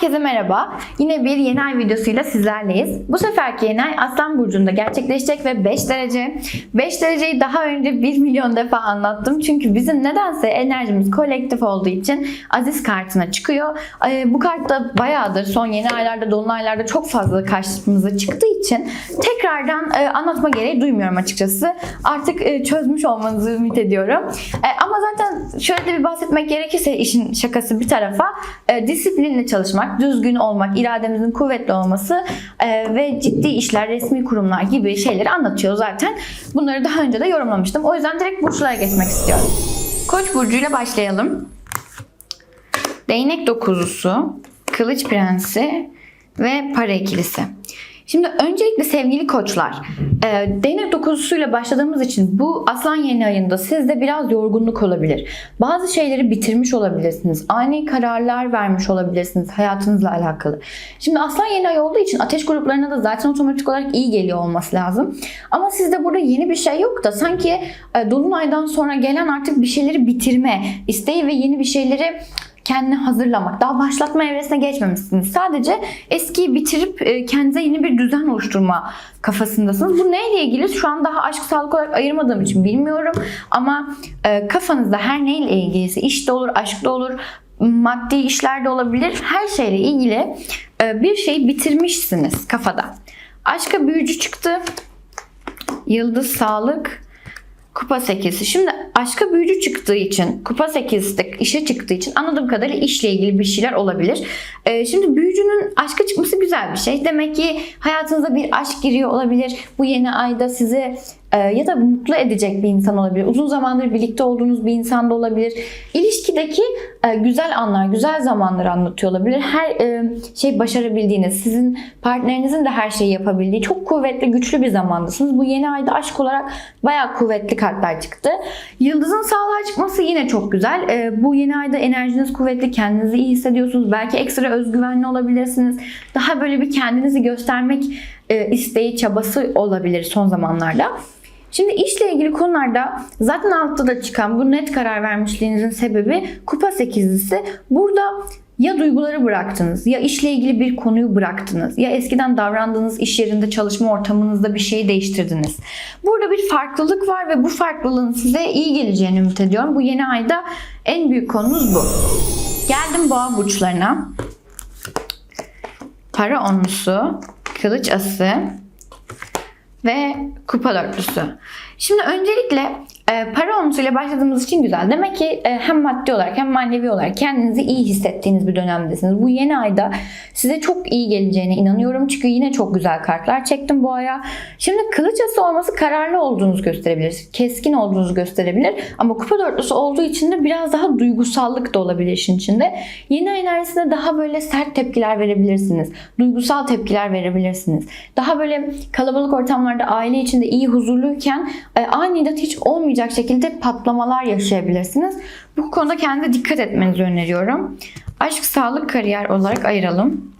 Herkese merhaba. Yine bir yeni ay videosuyla sizlerleyiz. Bu seferki yeni ay Aslan Burcu'nda gerçekleşecek ve 5 derece. 5 dereceyi daha önce 1 milyon defa anlattım. Çünkü bizim nedense enerjimiz kolektif olduğu için Aziz kartına çıkıyor. Ee, Bu kart da bayağıdır son yeni aylarda, dolunaylarda çok fazla karşımıza çıktığı için tekrardan e, anlatma gereği duymuyorum açıkçası. Artık e, çözmüş olmanızı ümit ediyorum. E, Ama zaten şöyle de bir bahsetmek gerekirse işin şakası bir tarafa e, disiplinli çalışmak, düzgün olmak, irademizin kuvvetli olması e, ve ciddi işler, resmi kurumlar gibi şeyleri anlatıyor zaten. Bunları daha önce de yorumlamıştım. O yüzden direkt burçlara geçmek istiyorum. Koç burcuyla başlayalım. Değnek dokuzusu, kılıç prensi ve para ikilisi. Şimdi öncelikle sevgili koçlar, e, değnek dokuzusuyla başladığımız için bu aslan yeni ayında sizde biraz yorgunluk olabilir. Bazı şeyleri bitirmiş olabilirsiniz. Ani kararlar vermiş olabilirsiniz hayatınızla alakalı. Şimdi aslan yeni ay olduğu için ateş gruplarına da zaten otomatik olarak iyi geliyor olması lazım. Ama sizde burada yeni bir şey yok da sanki e, dolunaydan sonra gelen artık bir şeyleri bitirme isteği ve yeni bir şeyleri kendini hazırlamak. Daha başlatma evresine geçmemişsiniz. Sadece eskiyi bitirip e, kendinize yeni bir düzen oluşturma kafasındasınız. Bu neyle ilgili? Şu an daha aşk sağlık olarak ayırmadığım için bilmiyorum. Ama e, kafanızda her neyle ilgiliyse işte olur, aşkta olur, maddi işlerde olabilir. Her şeyle ilgili e, bir şeyi bitirmişsiniz kafada. Aşka büyücü çıktı. Yıldız sağlık. Kupa 8'i. Şimdi aşka büyücü çıktığı için, kupa 8'de işe çıktığı için anladığım kadarıyla işle ilgili bir şeyler olabilir. Ee, şimdi büyücünün aşka çıkması güzel bir şey. Demek ki hayatınıza bir aşk giriyor olabilir. Bu yeni ayda sizi e, ya da mutlu edecek bir insan olabilir. Uzun zamandır birlikte olduğunuz bir insan da olabilir. İlişkideki e, güzel anlar, güzel zamanları anlatıyor olabilir. Her e, şey başarabildiğiniz, sizin partnerinizin de her şeyi yapabildiği çok kuvvetli, güçlü bir zamandasınız. Bu yeni ayda aşk olarak bayağı kuvvetli kartlar çıktı. Yıldızın sağlığa çıkması yine çok güzel. E, bu yeni ayda enerjiniz kuvvetli, kendinizi iyi hissediyorsunuz. Belki ekstra özgüvenli olabilirsiniz. Daha böyle bir kendinizi göstermek isteği, çabası olabilir son zamanlarda. Şimdi işle ilgili konularda zaten altta da çıkan bu net karar vermişliğinizin sebebi kupa sekizlisi. Burada ya duyguları bıraktınız, ya işle ilgili bir konuyu bıraktınız, ya eskiden davrandığınız iş yerinde, çalışma ortamınızda bir şeyi değiştirdiniz. Burada bir farklılık var ve bu farklılığın size iyi geleceğini ümit ediyorum. Bu yeni ayda en büyük konumuz bu. Geldim boğa burçlarına. Para onlusu, kılıç ası, ve kupa dörtlüsü. Şimdi öncelikle e, para onusuyla başladığımız için güzel. Demek ki e, hem maddi olarak hem manevi olarak kendinizi iyi hissettiğiniz bir dönemdesiniz. Bu yeni ayda size çok iyi geleceğine inanıyorum. Çünkü yine çok güzel kartlar çektim bu aya. Şimdi kılıç ası olması kararlı olduğunuzu gösterebilir. Keskin olduğunuzu gösterebilir. Ama kupa dörtlüsü olduğu için de biraz daha duygusallık da olabilir işin içinde. Yeni ay enerjisine daha böyle sert tepkiler verebilirsiniz. Duygusal tepkiler verebilirsiniz. Daha böyle kalabalık ortamlarda aile içinde iyi huzurluyken e, aniden hiç olmayacak şekilde patlamalar yaşayabilirsiniz. Bu konuda kendinize dikkat etmenizi öneriyorum. Aşk, sağlık, kariyer olarak ayıralım.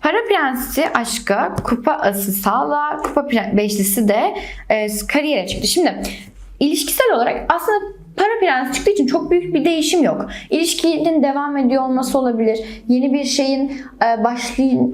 Para prensi aşka, kupa ası sağlığa, kupa beşlisi de e, kariyere çıktı. Şimdi ilişkisel olarak aslında para prensi çıktığı için çok büyük bir değişim yok. İlişkinin devam ediyor olması olabilir. Yeni bir şeyin e,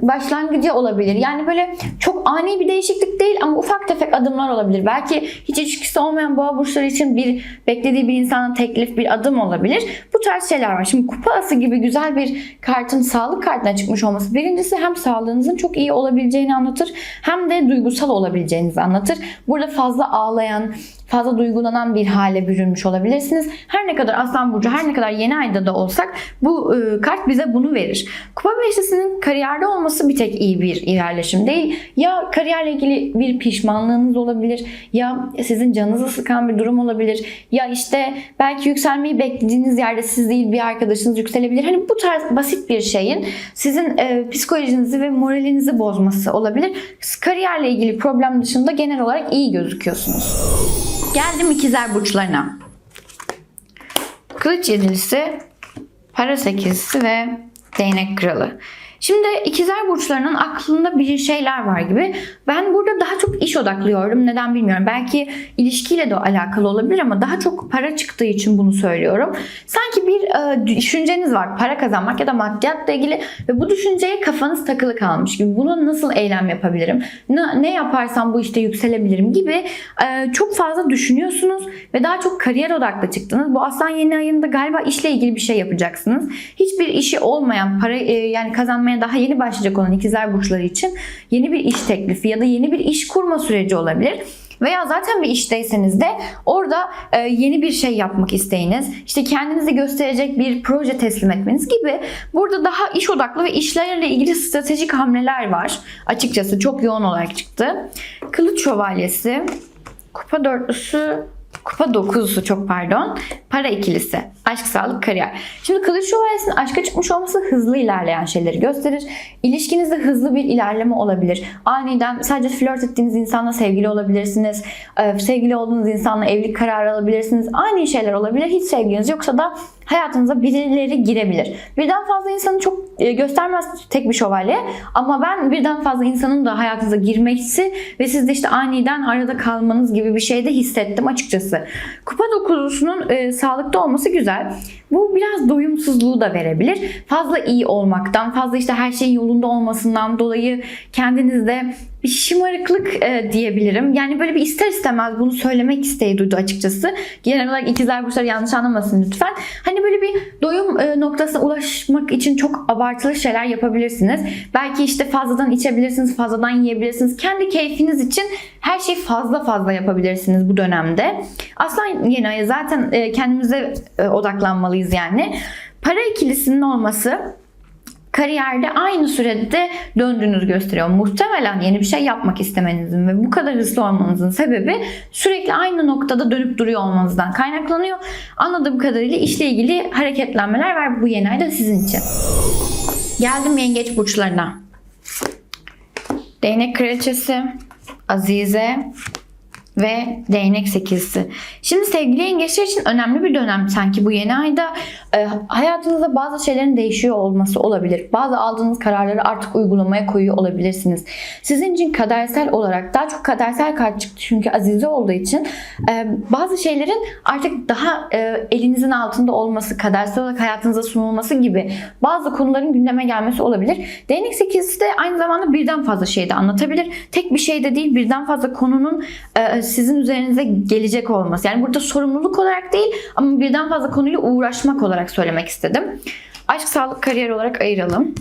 başlangıcı olabilir. Yani böyle çok ani bir değişiklik değil ama ufak tefek adımlar olabilir. Belki hiç ilişkisi olmayan boğa burçları için bir beklediği bir insanın teklif bir adım olabilir. Bu tarz şeyler var. Şimdi kupa ası gibi güzel bir kartın sağlık kartına çıkmış olması birincisi hem sağlığınızın çok iyi olabileceğini anlatır hem de duygusal olabileceğinizi anlatır. Burada fazla ağlayan, fazla duygulanan bir hale bürünmüş olabilirsiniz. Her ne kadar Aslan Burcu, her ne kadar yeni ayda da olsak bu e, kart bize bunu verir. Kupa beşlisinin kariyerde olması bir tek iyi bir ilerleşim değil. Ya kariyerle ilgili bir pişmanlığınız olabilir, ya sizin canınızı sıkan bir durum olabilir, ya işte belki yükselmeyi beklediğiniz yerde siz değil bir arkadaşınız yükselebilir. Hani bu tarz basit bir şeyin sizin e, psikolojinizi ve moralinizi bozması olabilir. Kariyerle ilgili problem dışında genel olarak iyi gözüküyorsunuz. Geldim ikizler burçlarına. Kılıç yedilisi, para sekizisi ve değnek kralı. Şimdi ikizler burçlarının aklında bir şeyler var gibi. Ben burada daha çok iş odaklıyorum. Neden bilmiyorum. Belki ilişkiyle de alakalı olabilir ama daha çok para çıktığı için bunu söylüyorum. Sanki bir e, düşünceniz var. Para kazanmak ya da maddiyatla ilgili ve bu düşünceye kafanız takılı kalmış gibi. Bunu nasıl eylem yapabilirim? Ne, ne yaparsam bu işte yükselebilirim gibi e, çok fazla düşünüyorsunuz ve daha çok kariyer odaklı çıktınız. Bu aslan yeni ayında galiba işle ilgili bir şey yapacaksınız. Hiçbir işi olmayan para e, yani kazanmaya daha yeni başlayacak olan ikizler burçları için yeni bir iş teklifi ya da yeni bir iş kurma süreci olabilir. Veya zaten bir işteyseniz de orada e, yeni bir şey yapmak isteğiniz, işte kendinizi gösterecek bir proje teslim etmeniz gibi burada daha iş odaklı ve işlerle ilgili stratejik hamleler var. Açıkçası çok yoğun olarak çıktı. Kılıç şövalyesi, kupa dörtlüsü, Kupa dokuzusu çok pardon. Para ikilisi. Aşk, sağlık, kariyer. Şimdi Kılıç Şövalyesi'nin aşka çıkmış olması hızlı ilerleyen şeyleri gösterir. İlişkinizde hızlı bir ilerleme olabilir. Aniden sadece flört ettiğiniz insanla sevgili olabilirsiniz. Ee, Sevgili olduğunuz insanla evlilik kararı alabilirsiniz. Aynı şeyler olabilir. Hiç sevginiz yoksa da hayatınıza birileri girebilir. Birden fazla insanı çok e, göstermez tek bir şövalye ama ben birden fazla insanın da hayatınıza girmesi ve siz de işte aniden arada kalmanız gibi bir şey de hissettim açıkçası. Kupa dokuzusunun e, sağlıkta olması güzel. Bu biraz doyumsuzluğu da verebilir. Fazla iyi olmaktan, fazla işte her şeyin yolunda olmasından dolayı kendinizde bir şımarıklık e, diyebilirim. Yani böyle bir ister istemez bunu söylemek isteği duydu açıkçası. Genel olarak ikizler burçları yanlış anlamasın lütfen. Hani böyle bir doyum e, noktasına ulaşmak için çok abartılı şeyler yapabilirsiniz. Belki işte fazladan içebilirsiniz, fazladan yiyebilirsiniz. Kendi keyfiniz için her şeyi fazla fazla yapabilirsiniz bu dönemde. Aslan yeni ayı zaten e, kendimize e, odaklanmalıyız yani. Para ikilisinin olması kariyerde aynı sürede döndüğünüzü gösteriyor. Muhtemelen yeni bir şey yapmak istemenizin ve bu kadar hızlı olmanızın sebebi sürekli aynı noktada dönüp duruyor olmanızdan kaynaklanıyor. Anladığım kadarıyla işle ilgili hareketlenmeler var bu yeni ayda sizin için. Geldim yengeç burçlarına. Değnek kraliçesi, Azize, ve değnek sekizisi. Şimdi sevgili yengeçler için önemli bir dönem sanki bu yeni ayda e, hayatınızda bazı şeylerin değişiyor olması olabilir. Bazı aldığınız kararları artık uygulamaya koyuyor olabilirsiniz. Sizin için kadersel olarak daha çok kadersel kart çıktı çünkü azize olduğu için e, bazı şeylerin artık daha e, elinizin altında olması, kadersel olarak hayatınıza sunulması gibi bazı konuların gündeme gelmesi olabilir. Değnek sekizisi de aynı zamanda birden fazla şey de anlatabilir. Tek bir şey de değil birden fazla konunun e, sizin üzerinize gelecek olması. Yani burada sorumluluk olarak değil ama birden fazla konuyla uğraşmak olarak söylemek istedim. Aşk, sağlık, kariyer olarak ayıralım.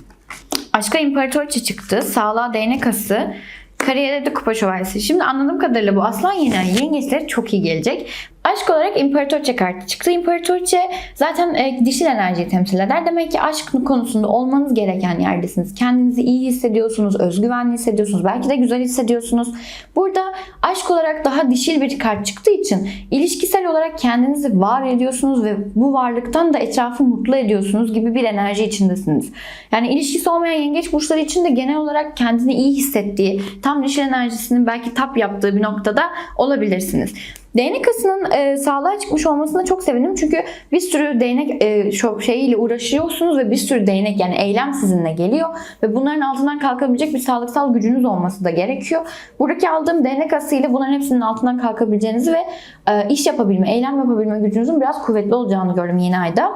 Aşka imparatoriçe çıktı. Sağlığa değnek ası. Kariyerde de kupa şövalyesi. Şimdi anladığım kadarıyla bu aslan yeni ay yengeçlere çok iyi gelecek. Aşk olarak imparatoriçe kartı çıktı. İmparatoriçe zaten e, dişil enerjiyi temsil eder. Demek ki aşk konusunda olmanız gereken yerdesiniz. Kendinizi iyi hissediyorsunuz, özgüvenli hissediyorsunuz. Belki de güzel hissediyorsunuz. Burada aşk olarak daha dişil bir kart çıktığı için ilişkisel olarak kendinizi var ediyorsunuz ve bu varlıktan da etrafı mutlu ediyorsunuz gibi bir enerji içindesiniz. Yani ilişkisi olmayan yengeç burçları için de genel olarak kendini iyi hissettiği, tam dişil enerjisinin belki tap yaptığı bir noktada olabilirsiniz. Değnek asının e, sağlığa çıkmış olmasına çok sevindim. Çünkü bir sürü değnek e, şeyiyle uğraşıyorsunuz ve bir sürü değnek yani eylem sizinle geliyor ve bunların altından kalkabilecek bir sağlıksal gücünüz olması da gerekiyor. Buradaki aldığım değnek asıyla bunların hepsinin altından kalkabileceğinizi ve e, iş yapabilme, eylem yapabilme gücünüzün biraz kuvvetli olacağını gördüm yeni ayda.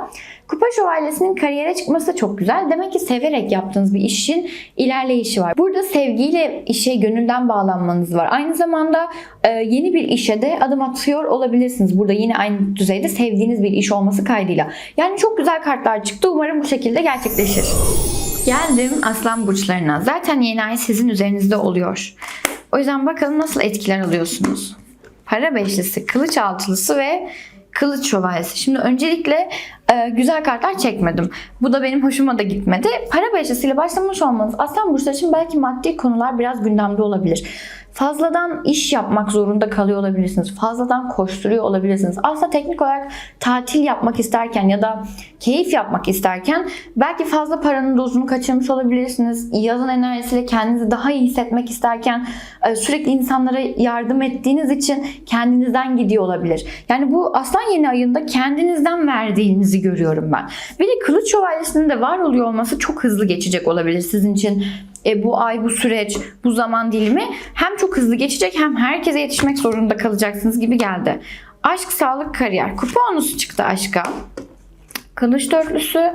Kupa şövalyesinin kariyere çıkması da çok güzel. Demek ki severek yaptığınız bir işin ilerleyişi var. Burada sevgiyle işe gönülden bağlanmanız var. Aynı zamanda e, yeni bir işe de adım atıyor olabilirsiniz. Burada yine aynı düzeyde sevdiğiniz bir iş olması kaydıyla. Yani çok güzel kartlar çıktı. Umarım bu şekilde gerçekleşir. Geldim aslan burçlarına. Zaten yeni ay sizin üzerinizde oluyor. O yüzden bakalım nasıl etkiler alıyorsunuz. Para beşlisi, kılıç altılısı ve kılıç şövalyesi. Şimdi öncelikle e, güzel kartlar çekmedim. Bu da benim hoşuma da gitmedi. Para beşlisiyle başlamış olmanız aslan burçları için belki maddi konular biraz gündemde olabilir. Fazladan iş yapmak zorunda kalıyor olabilirsiniz. Fazladan koşturuyor olabilirsiniz. Aslında teknik olarak tatil yapmak isterken ya da keyif yapmak isterken belki fazla paranın dozunu kaçırmış olabilirsiniz. Yazın enerjisiyle kendinizi daha iyi hissetmek isterken e, sürekli insanlara yardım ettiğiniz için kendinizden gidiyor olabilir. Yani bu aslan yeni ayında kendinizden verdiğiniz geçirdiğinizi görüyorum ben. Bir de kılıç şövalyesinin de var oluyor olması çok hızlı geçecek olabilir sizin için. E, bu ay, bu süreç, bu zaman dilimi hem çok hızlı geçecek hem herkese yetişmek zorunda kalacaksınız gibi geldi. Aşk, sağlık, kariyer. Kupa onusu çıktı aşka. Kılıç dörtlüsü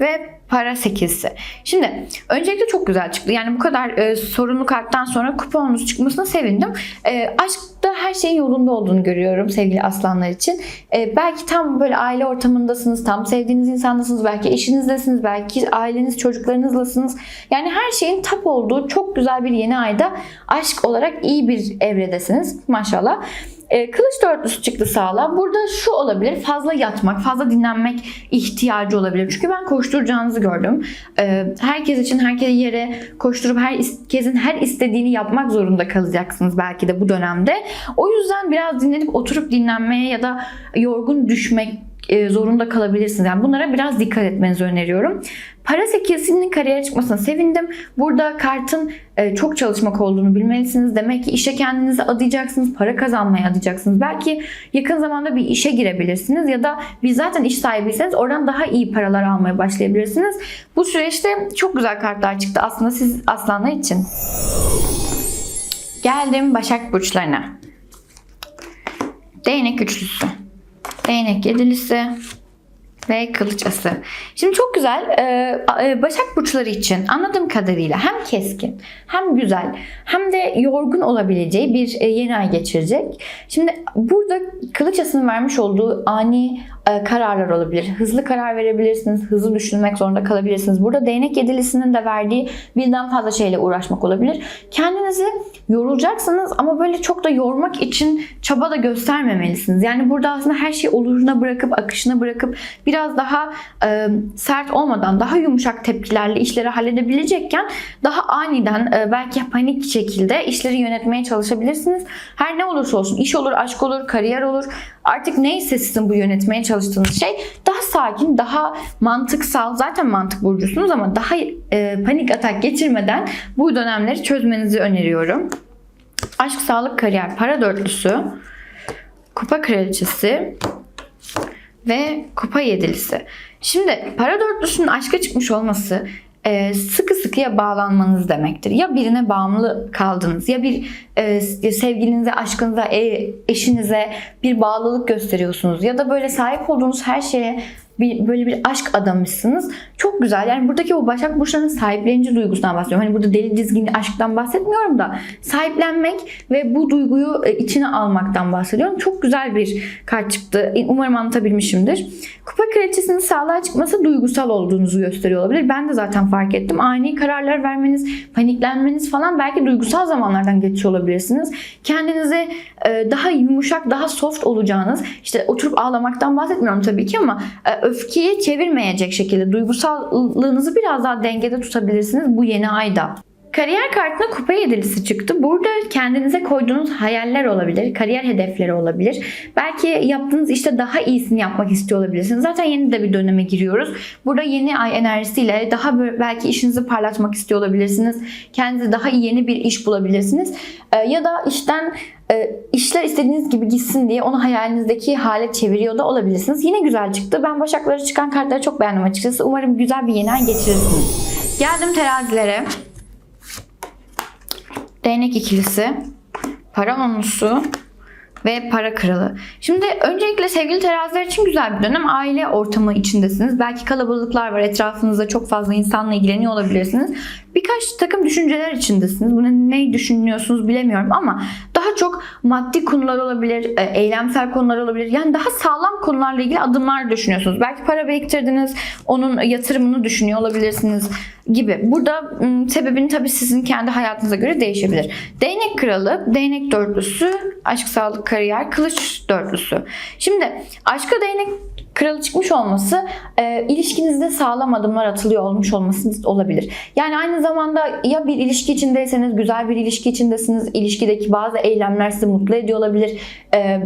ve para sekizsi. Şimdi öncelikle çok güzel çıktı. Yani bu kadar e, sorunlu karttan sonra kuponunuz çıkmasına sevindim. E, aşkta her şeyin yolunda olduğunu görüyorum sevgili aslanlar için. E, belki tam böyle aile ortamındasınız, tam sevdiğiniz insandasınız, belki eşinizdesiniz, belki aileniz, çocuklarınızlasınız. Yani her şeyin tap olduğu çok güzel bir yeni ayda aşk olarak iyi bir evredesiniz maşallah. E, kılıç dörtlüsü çıktı sağlam. Burada şu olabilir. Fazla yatmak, fazla dinlenmek ihtiyacı olabilir. Çünkü ben koşturacağınızı gördüm. E, herkes için herkes yere koşturup herkesin her istediğini yapmak zorunda kalacaksınız belki de bu dönemde. O yüzden biraz dinlenip oturup dinlenmeye ya da yorgun düşmek zorunda kalabilirsiniz. Yani bunlara biraz dikkat etmenizi öneriyorum. Para sekizinin kariyere çıkmasına sevindim. Burada kartın e, çok çalışmak olduğunu bilmelisiniz. Demek ki işe kendinizi adayacaksınız, para kazanmaya adayacaksınız. Belki yakın zamanda bir işe girebilirsiniz ya da bir zaten iş sahibiyseniz oradan daha iyi paralar almaya başlayabilirsiniz. Bu süreçte çok güzel kartlar çıktı aslında siz aslanlar için. Geldim Başak Burçlarına. Değnek üçlüsü. Değnek yedilisi ve kılıç ası. Şimdi çok güzel. Ee, Başak burçları için anladığım kadarıyla hem keskin, hem güzel, hem de yorgun olabileceği bir e, yeni ay geçirecek. Şimdi burada kılıç asının vermiş olduğu ani e, kararlar olabilir. Hızlı karar verebilirsiniz, hızlı düşünmek zorunda kalabilirsiniz. Burada değnek yedilisinin de verdiği birden fazla şeyle uğraşmak olabilir. Kendinizi yorulacaksınız ama böyle çok da yormak için çaba da göstermemelisiniz. Yani burada aslında her şeyi oluruna bırakıp, akışına bırakıp biraz daha e, sert olmadan, daha yumuşak tepkilerle işleri halledebilecekken daha aniden e, belki panik şekilde işleri yönetmeye çalışabilirsiniz. Her ne olursa olsun, iş olur, aşk olur, kariyer olur. Artık neyse sizin bu yönetmeye çalıştığınız şey daha sakin, daha mantıksal. Zaten mantık burcusunuz ama daha e, panik atak geçirmeden bu dönemleri çözmenizi öneriyorum. Aşk, sağlık, kariyer, para dörtlüsü, kupa kraliçesi, ve kupa yedilisi. Şimdi para dörtlüsünün aşka çıkmış olması e, sıkı sıkıya bağlanmanız demektir. Ya birine bağımlı kaldınız ya bir e, sevgilinize, aşkınıza, e, eşinize bir bağlılık gösteriyorsunuz ya da böyle sahip olduğunuz her şeye bir, böyle bir aşk adamışsınız. Çok güzel. Yani buradaki o Başak Burçları'nın sahiplenici duygusundan bahsediyorum. Hani burada deli dizgin aşktan bahsetmiyorum da sahiplenmek ve bu duyguyu e, içine almaktan bahsediyorum. Çok güzel bir kart çıktı. Umarım anlatabilmişimdir. Kupa kraliçesinin sağlığa çıkması duygusal olduğunuzu gösteriyor olabilir. Ben de zaten fark ettim. Ani kararlar vermeniz, paniklenmeniz falan belki duygusal zamanlardan geçiyor olabilirsiniz. Kendinize e, daha yumuşak, daha soft olacağınız, işte oturup ağlamaktan bahsetmiyorum tabii ki ama e, öfkeyi çevirmeyecek şekilde duygusallığınızı biraz daha dengede tutabilirsiniz bu yeni ayda. Kariyer kartına kupa yedilisi çıktı. Burada kendinize koyduğunuz hayaller olabilir, kariyer hedefleri olabilir. Belki yaptığınız işte daha iyisini yapmak istiyor olabilirsiniz. Zaten yeni de bir döneme giriyoruz. Burada yeni ay enerjisiyle daha belki işinizi parlatmak istiyor olabilirsiniz. Kendinize daha yeni bir iş bulabilirsiniz. Ya da işten işler istediğiniz gibi gitsin diye onu hayalinizdeki hale çeviriyor da olabilirsiniz. Yine güzel çıktı. Ben başakları çıkan kartları çok beğendim açıkçası. Umarım güzel bir yeni ay geçirirsiniz. Geldim terazilere. Değnek ikilisi, para onlusu ve para kralı. Şimdi öncelikle sevgili teraziler için güzel bir dönem. Aile ortamı içindesiniz. Belki kalabalıklar var. Etrafınızda çok fazla insanla ilgileniyor olabilirsiniz. Birkaç takım düşünceler içindesiniz. Bunu ne düşünüyorsunuz bilemiyorum ama daha çok maddi konular olabilir, e, eylemsel konular olabilir. Yani daha sağlam konularla ilgili adımlar düşünüyorsunuz. Belki para biriktirdiniz, onun yatırımını düşünüyor olabilirsiniz gibi. Burada sebebini tabii sizin kendi hayatınıza göre değişebilir. Değnek kralı, değnek dörtlüsü, aşk, sağlık, kariyer, kılıç dörtlüsü. Şimdi aşka değnek kralı çıkmış olması e, ilişkinizde sağlam adımlar atılıyor olmuş olması olabilir. Yani aynı zamanda ya bir ilişki içindeyseniz güzel bir ilişki içindesiniz. İlişkideki bazı eylemler sizi mutlu ediyor olabilir. E,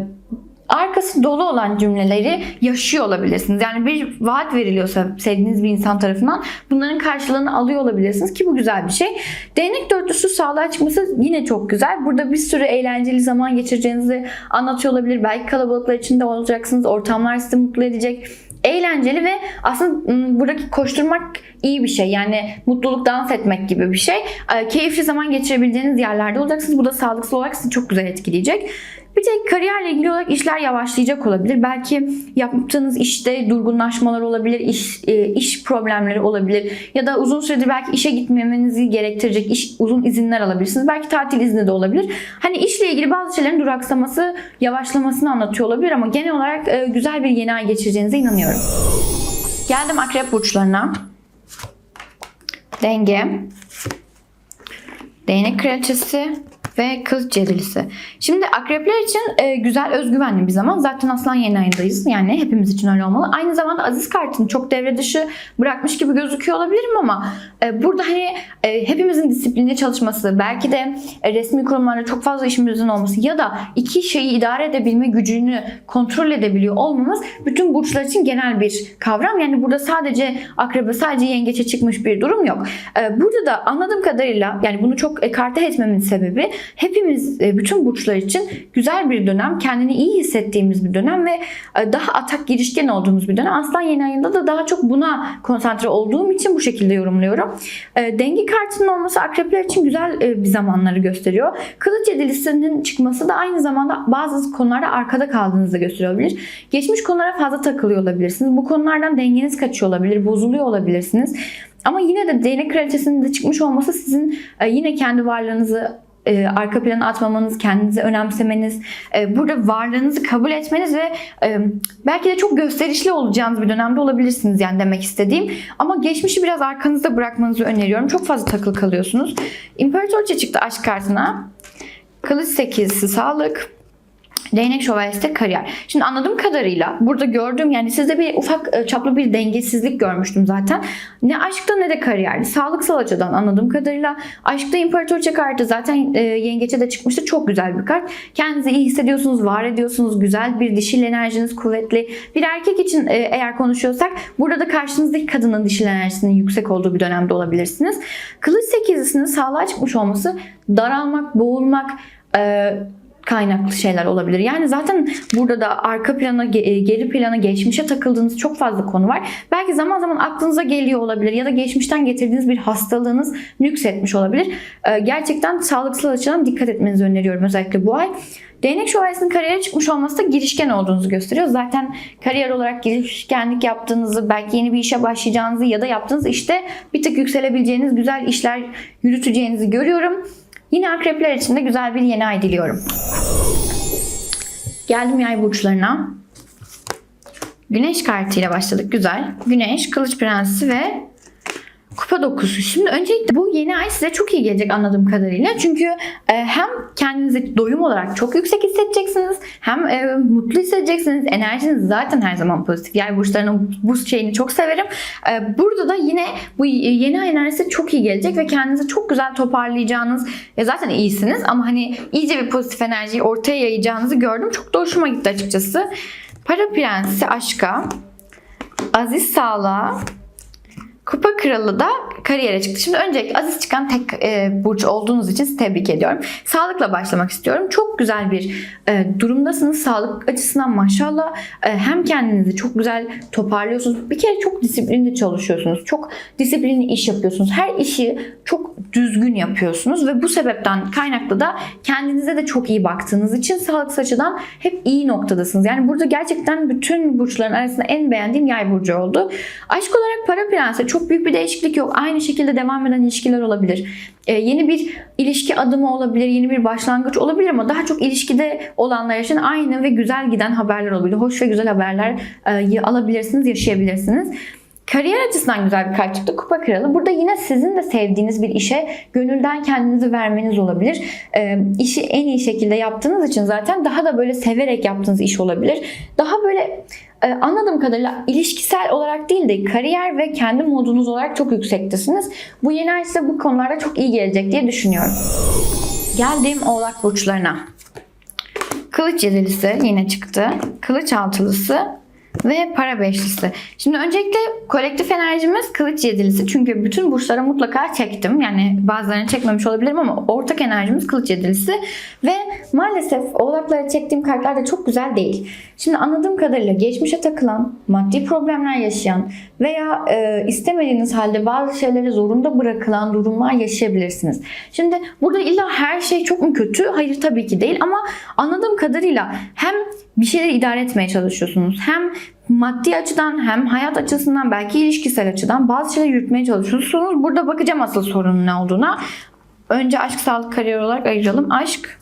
arkası dolu olan cümleleri yaşıyor olabilirsiniz. Yani bir vaat veriliyorsa sevdiğiniz bir insan tarafından bunların karşılığını alıyor olabilirsiniz ki bu güzel bir şey. Değnek dörtlüsü sağlığa çıkması yine çok güzel. Burada bir sürü eğlenceli zaman geçireceğinizi anlatıyor olabilir. Belki kalabalıklar içinde olacaksınız. Ortamlar sizi mutlu edecek eğlenceli ve aslında ım, buradaki koşturmak iyi bir şey. Yani mutluluk dans etmek gibi bir şey. E, keyifli zaman geçirebileceğiniz yerlerde olacaksınız. Bu da sağlıksal olarak sizi çok güzel etkileyecek. Bir tek kariyerle ilgili olarak işler yavaşlayacak olabilir. Belki yaptığınız işte durgunlaşmalar olabilir, iş, e, iş problemleri olabilir ya da uzun süredir belki işe gitmemenizi gerektirecek iş, uzun izinler alabilirsiniz. Belki tatil izni de olabilir. Hani işle ilgili bazı şeylerin duraksaması, yavaşlamasını anlatıyor olabilir ama genel olarak e, güzel bir yeni ay geçireceğinize inanıyorum. Geldim akrep burçlarına. Denge, değnek kraliçesi ve kız cerilisi. Şimdi akrepler için e, güzel özgüvenli bir zaman. Zaten aslan yeni ayındayız. Yani hepimiz için öyle olmalı. Aynı zamanda Aziz kartını çok devre dışı bırakmış gibi gözüküyor olabilirim ama e, burada hani e, hepimizin disiplinli çalışması, belki de e, resmi kurumlarda çok fazla işimizin olması ya da iki şeyi idare edebilme gücünü kontrol edebiliyor olmamız bütün burçlar için genel bir kavram. Yani burada sadece akrebe, sadece yengeçe çıkmış bir durum yok. E, burada da anladığım kadarıyla yani bunu çok ekarte etmemin sebebi hepimiz e, bütün burçlar için güzel bir dönem, kendini iyi hissettiğimiz bir dönem ve e, daha atak girişken olduğumuz bir dönem. Aslan yeni ayında da daha çok buna konsantre olduğum için bu şekilde yorumluyorum. E, Denge kartının olması akrepler için güzel bir zamanları gösteriyor. Kılıç yedilisinin çıkması da aynı zamanda bazı konularda arkada kaldığınızı gösteriyor Geçmiş konulara fazla takılıyor olabilirsiniz. Bu konulardan dengeniz kaçıyor olabilir, bozuluyor olabilirsiniz. Ama yine de değnek kraliçesinin de çıkmış olması sizin yine kendi varlığınızı e, arka plana atmamanız, kendinizi önemsemeniz, e, burada varlığınızı kabul etmeniz ve e, belki de çok gösterişli olacağınız bir dönemde olabilirsiniz yani demek istediğim. Ama geçmişi biraz arkanızda bırakmanızı öneriyorum. Çok fazla takılı kalıyorsunuz. İmparatorça çıktı aşk kartına. Kılıç sekizisi sağlık. Değnek şövalyesi kariyer. Şimdi anladığım kadarıyla burada gördüğüm yani sizde bir ufak e, çaplı bir dengesizlik görmüştüm zaten. Ne aşkta ne de kariyerde. Sağlıksal açıdan anladığım kadarıyla aşkta imparatorça kartı zaten e, yengeçe de çıkmıştı. Çok güzel bir kart. Kendinizi iyi hissediyorsunuz, var ediyorsunuz. Güzel bir dişil enerjiniz kuvvetli. Bir erkek için e, eğer konuşuyorsak burada da karşınızdaki kadının dişil enerjisinin yüksek olduğu bir dönemde olabilirsiniz. Kılıç sekizisinin sağlığa çıkmış olması daralmak, boğulmak, kaynaklı şeyler olabilir. Yani zaten burada da arka plana, ge- geri plana, geçmişe takıldığınız çok fazla konu var. Belki zaman zaman aklınıza geliyor olabilir ya da geçmişten getirdiğiniz bir hastalığınız nüksetmiş olabilir. Ee, gerçekten sağlıksal açıdan dikkat etmenizi öneriyorum özellikle bu ay. Değnek şövalyesinin kariyere çıkmış olması da girişken olduğunuzu gösteriyor. Zaten kariyer olarak girişkenlik yaptığınızı, belki yeni bir işe başlayacağınızı ya da yaptığınız işte bir tık yükselebileceğiniz güzel işler yürüteceğinizi görüyorum. Yine akrepler için de güzel bir yeni ay diliyorum. Geldim yay burçlarına. Güneş kartıyla başladık. Güzel. Güneş, Kılıç Prensi ve Kupa dokusu. Şimdi öncelikle bu yeni ay size çok iyi gelecek anladığım kadarıyla. Çünkü e, hem kendinizi doyum olarak çok yüksek hissedeceksiniz. Hem e, mutlu hissedeceksiniz. Enerjiniz zaten her zaman pozitif. Yay burçlarının bu şeyini çok severim. E, burada da yine bu yeni ay enerjisi çok iyi gelecek ve kendinizi çok güzel toparlayacağınız. E, zaten iyisiniz ama hani iyice bir pozitif enerjiyi ortaya yayacağınızı gördüm. Çok da hoşuma gitti açıkçası. Para prensi aşka. Aziz sağlığa. Kupa Kralı da kariyere çıktı. Şimdi öncelikle aziz çıkan tek e, burç olduğunuz için sizi tebrik ediyorum. Sağlıkla başlamak istiyorum. Çok güzel bir e, durumdasınız. Sağlık açısından maşallah e, hem kendinizi çok güzel toparlıyorsunuz. Bir kere çok disiplinli çalışıyorsunuz. Çok disiplinli iş yapıyorsunuz. Her işi çok düzgün yapıyorsunuz ve bu sebepten kaynaklı da kendinize de çok iyi baktığınız için sağlıksal açıdan hep iyi noktadasınız. Yani burada gerçekten bütün burçların arasında en beğendiğim yay burcu oldu. Aşk olarak para prensi çok büyük bir değişiklik yok. Aynı şekilde devam eden ilişkiler olabilir. Ee, yeni bir ilişki adımı olabilir, yeni bir başlangıç olabilir ama daha çok ilişkide olanlar için aynı ve güzel giden haberler olabilir. Hoş ve güzel haberler e, alabilirsiniz, yaşayabilirsiniz. Kariyer açısından güzel bir kart çıktı. Kupa Kralı. Burada yine sizin de sevdiğiniz bir işe gönülden kendinizi vermeniz olabilir. E, işi en iyi şekilde yaptığınız için zaten daha da böyle severek yaptığınız iş olabilir. Daha böyle e, anladığım kadarıyla ilişkisel olarak değil de kariyer ve kendi modunuz olarak çok yüksektesiniz. Bu yeni ay size bu konularda çok iyi gelecek diye düşünüyorum. Geldiğim oğlak burçlarına. Kılıç yedilisi yine çıktı. Kılıç altılısı ve para beşlisi. Şimdi öncelikle kolektif enerjimiz kılıç yedilisi. Çünkü bütün burçlara mutlaka çektim. Yani bazılarını çekmemiş olabilirim ama ortak enerjimiz kılıç yedilisi. Ve maalesef oğlaklara çektiğim kartlar da çok güzel değil. Şimdi anladığım kadarıyla geçmişe takılan, maddi problemler yaşayan veya e, istemediğiniz halde bazı şeyleri zorunda bırakılan durumlar yaşayabilirsiniz. Şimdi burada illa her şey çok mu kötü? Hayır tabii ki değil ama anladığım kadarıyla hem bir şeyleri idare etmeye çalışıyorsunuz hem maddi açıdan hem hayat açısından belki ilişkisel açıdan bazı şeyleri yürütmeye çalışıyorsunuz. Burada bakacağım asıl sorunun ne olduğuna. Önce aşk, sağlık, kariyer olarak ayıralım. Aşk,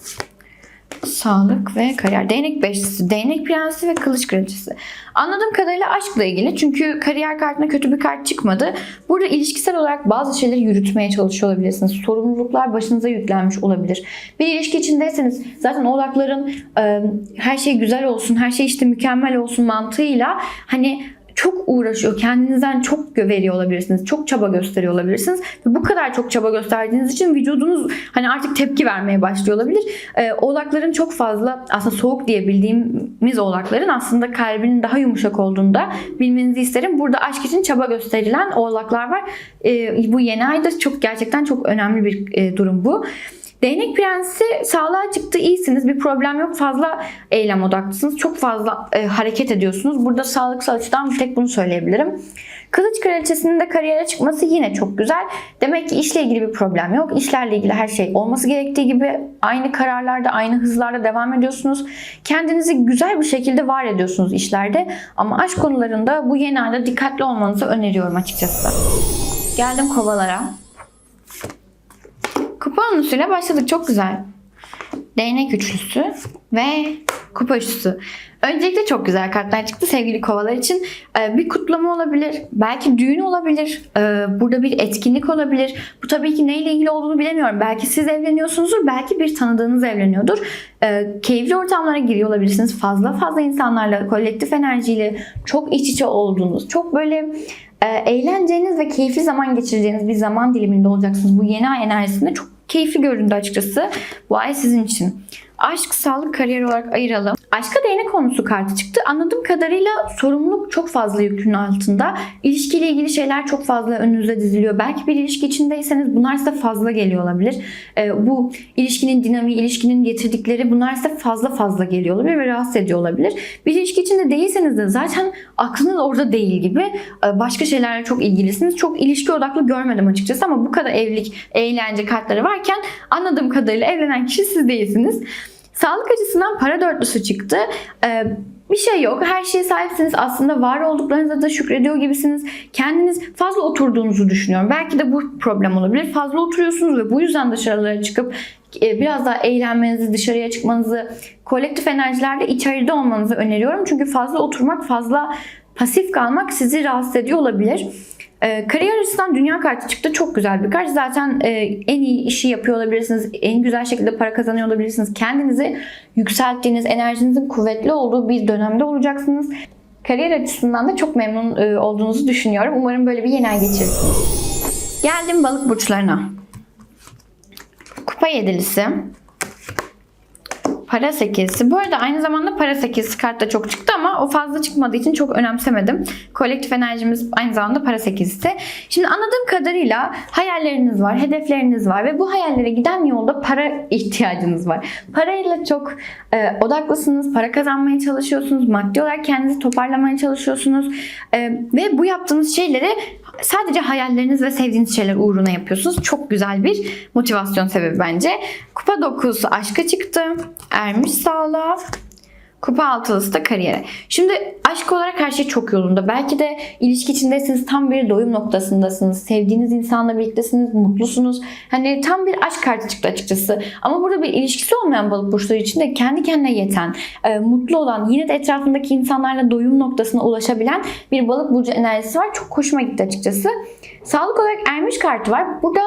sağlık ve kariyer. Değnek beşlisi, değnek prensi ve kılıç kraliçesi. Anladığım kadarıyla aşkla ilgili. Çünkü kariyer kartına kötü bir kart çıkmadı. Burada ilişkisel olarak bazı şeyleri yürütmeye çalışıyor olabilirsiniz. Sorumluluklar başınıza yüklenmiş olabilir. Bir ilişki içindeyseniz zaten oğlakların e, her şey güzel olsun, her şey işte mükemmel olsun mantığıyla hani çok uğraşıyor. Kendinizden çok veriyor olabilirsiniz. Çok çaba gösteriyor olabilirsiniz. Ve bu kadar çok çaba gösterdiğiniz için vücudunuz hani artık tepki vermeye başlıyor olabilir. Ee, oğlakların çok fazla aslında soğuk diye bildiğimiz oğlakların aslında kalbinin daha yumuşak olduğunu da bilmenizi isterim. Burada aşk için çaba gösterilen oğlaklar var. Ee, bu yeni ayda çok gerçekten çok önemli bir e, durum bu. Değnek prensi sağlığa çıktı iyisiniz bir problem yok fazla eylem odaklısınız çok fazla e, hareket ediyorsunuz. Burada sağlıksal açıdan bir tek bunu söyleyebilirim. Kılıç kraliçesinin de kariyere çıkması yine çok güzel. Demek ki işle ilgili bir problem yok. İşlerle ilgili her şey olması gerektiği gibi aynı kararlarda, aynı hızlarda devam ediyorsunuz. Kendinizi güzel bir şekilde var ediyorsunuz işlerde. Ama aşk konularında bu yeni ayda dikkatli olmanızı öneriyorum açıkçası. Geldim kovalara. Kupa onlusuyla başladık. Çok güzel. Değnek üçlüsü ve kupa üçlüsü. Öncelikle çok güzel kartlar çıktı sevgili kovalar için. Ee, Bir kutlama olabilir. Belki düğün olabilir. Ee, Burada bir etkinlik olabilir. Bu tabii ki neyle ilgili olduğunu bilemiyorum. Belki siz evleniyorsunuzdur. Belki bir tanıdığınız evleniyordur. Ee, Keyifli ortamlara giriyor olabilirsiniz. Fazla fazla insanlarla, kolektif enerjiyle çok iç içe olduğunuz, çok böyle e, eğleneceğiniz ve keyifli zaman geçireceğiniz bir zaman diliminde olacaksınız. Bu yeni ay enerjisinde çok keyifli göründü açıkçası. Bu ay sizin için. Aşk, sağlık, kariyer olarak ayıralım. Aşka değnek konusu kartı çıktı. Anladığım kadarıyla sorumluluk çok fazla yükün altında. İlişkiyle ilgili şeyler çok fazla önünüze diziliyor. Belki bir ilişki içindeyseniz bunlar size fazla geliyor olabilir. Ee, bu ilişkinin dinamiği, ilişkinin getirdikleri bunlar size fazla fazla geliyor olabilir ve rahatsız ediyor olabilir. Bir ilişki içinde değilseniz de zaten aklınız orada değil gibi Ee, başka şeylerle çok ilgilisiniz. Çok ilişki odaklı görmedim açıkçası ama bu kadar evlilik, eğlence kartları varken anladığım kadarıyla evlenen kişi siz değilsiniz. Sağlık açısından para dörtlüsü çıktı. Ee, bir şey yok. Her şeye sahipsiniz. Aslında var olduklarınıza da şükrediyor gibisiniz. Kendiniz fazla oturduğunuzu düşünüyorum. Belki de bu problem olabilir. Fazla oturuyorsunuz ve bu yüzden dışarılara çıkıp e, biraz daha eğlenmenizi, dışarıya çıkmanızı, kolektif enerjilerde içeride olmanızı öneriyorum. Çünkü fazla oturmak, fazla pasif kalmak sizi rahatsız ediyor olabilir. Ee, kariyer açısından dünya kartı çıktı. Çok güzel bir kart. Zaten e, en iyi işi yapıyor olabilirsiniz. En güzel şekilde para kazanıyor olabilirsiniz. Kendinizi yükselttiğiniz, enerjinizin kuvvetli olduğu bir dönemde olacaksınız. Kariyer açısından da çok memnun e, olduğunuzu düşünüyorum. Umarım böyle bir yeni ay. Geldim balık burçlarına. Kupa yedilisi. Para sekizisi. Bu arada aynı zamanda para sekizisi kart da çok çıktı ama o fazla çıkmadığı için çok önemsemedim. Kolektif enerjimiz aynı zamanda para sekizisi. Şimdi anladığım kadarıyla hayalleriniz var, hedefleriniz var ve bu hayallere giden yolda para ihtiyacınız var. Parayla çok e, odaklısınız, para kazanmaya çalışıyorsunuz, maddi olarak kendinizi toparlamaya çalışıyorsunuz E, ve bu yaptığınız şeyleri sadece hayalleriniz ve sevdiğiniz şeyler uğruna yapıyorsunuz. Çok güzel bir motivasyon sebebi bence. Kupa 9'u aşka çıktı. Ermiş sağlığa. Kupa altılısı da kariyere. Şimdi aşk olarak her şey çok yolunda. Belki de ilişki içindeyseniz tam bir doyum noktasındasınız. Sevdiğiniz insanla birliktesiniz, mutlusunuz. Hani tam bir aşk kartı çıktı açıkçası. Ama burada bir ilişkisi olmayan balık burçları için de kendi kendine yeten, e, mutlu olan, yine de etrafındaki insanlarla doyum noktasına ulaşabilen bir balık burcu enerjisi var. Çok hoşuma gitti açıkçası. Sağlık olarak ermiş kartı var. Burada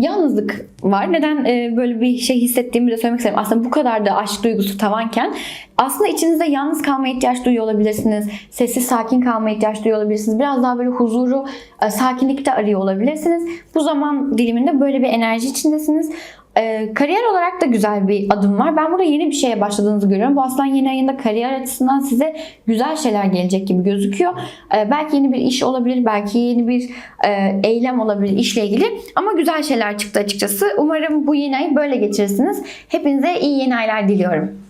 yalnızlık var. Neden e, böyle bir şey hissettiğimi de söylemek isterim. Aslında bu kadar da aşk duygusu tavanken aslında içinizde yalnız kalmaya ihtiyaç duyuyor olabilirsiniz. Sessiz sakin kalmaya ihtiyaç duyuyor olabilirsiniz. Biraz daha böyle huzuru, e, sakinlikte arıyor olabilirsiniz. Bu zaman diliminde böyle bir enerji içindesiniz. Ee, kariyer olarak da güzel bir adım var. Ben burada yeni bir şeye başladığınızı görüyorum. Bu aslan yeni ayında kariyer açısından size güzel şeyler gelecek gibi gözüküyor. Ee, belki yeni bir iş olabilir, belki yeni bir e, eylem olabilir işle ilgili. Ama güzel şeyler çıktı açıkçası. Umarım bu yeni ayı böyle geçirirsiniz. Hepinize iyi yeni aylar diliyorum.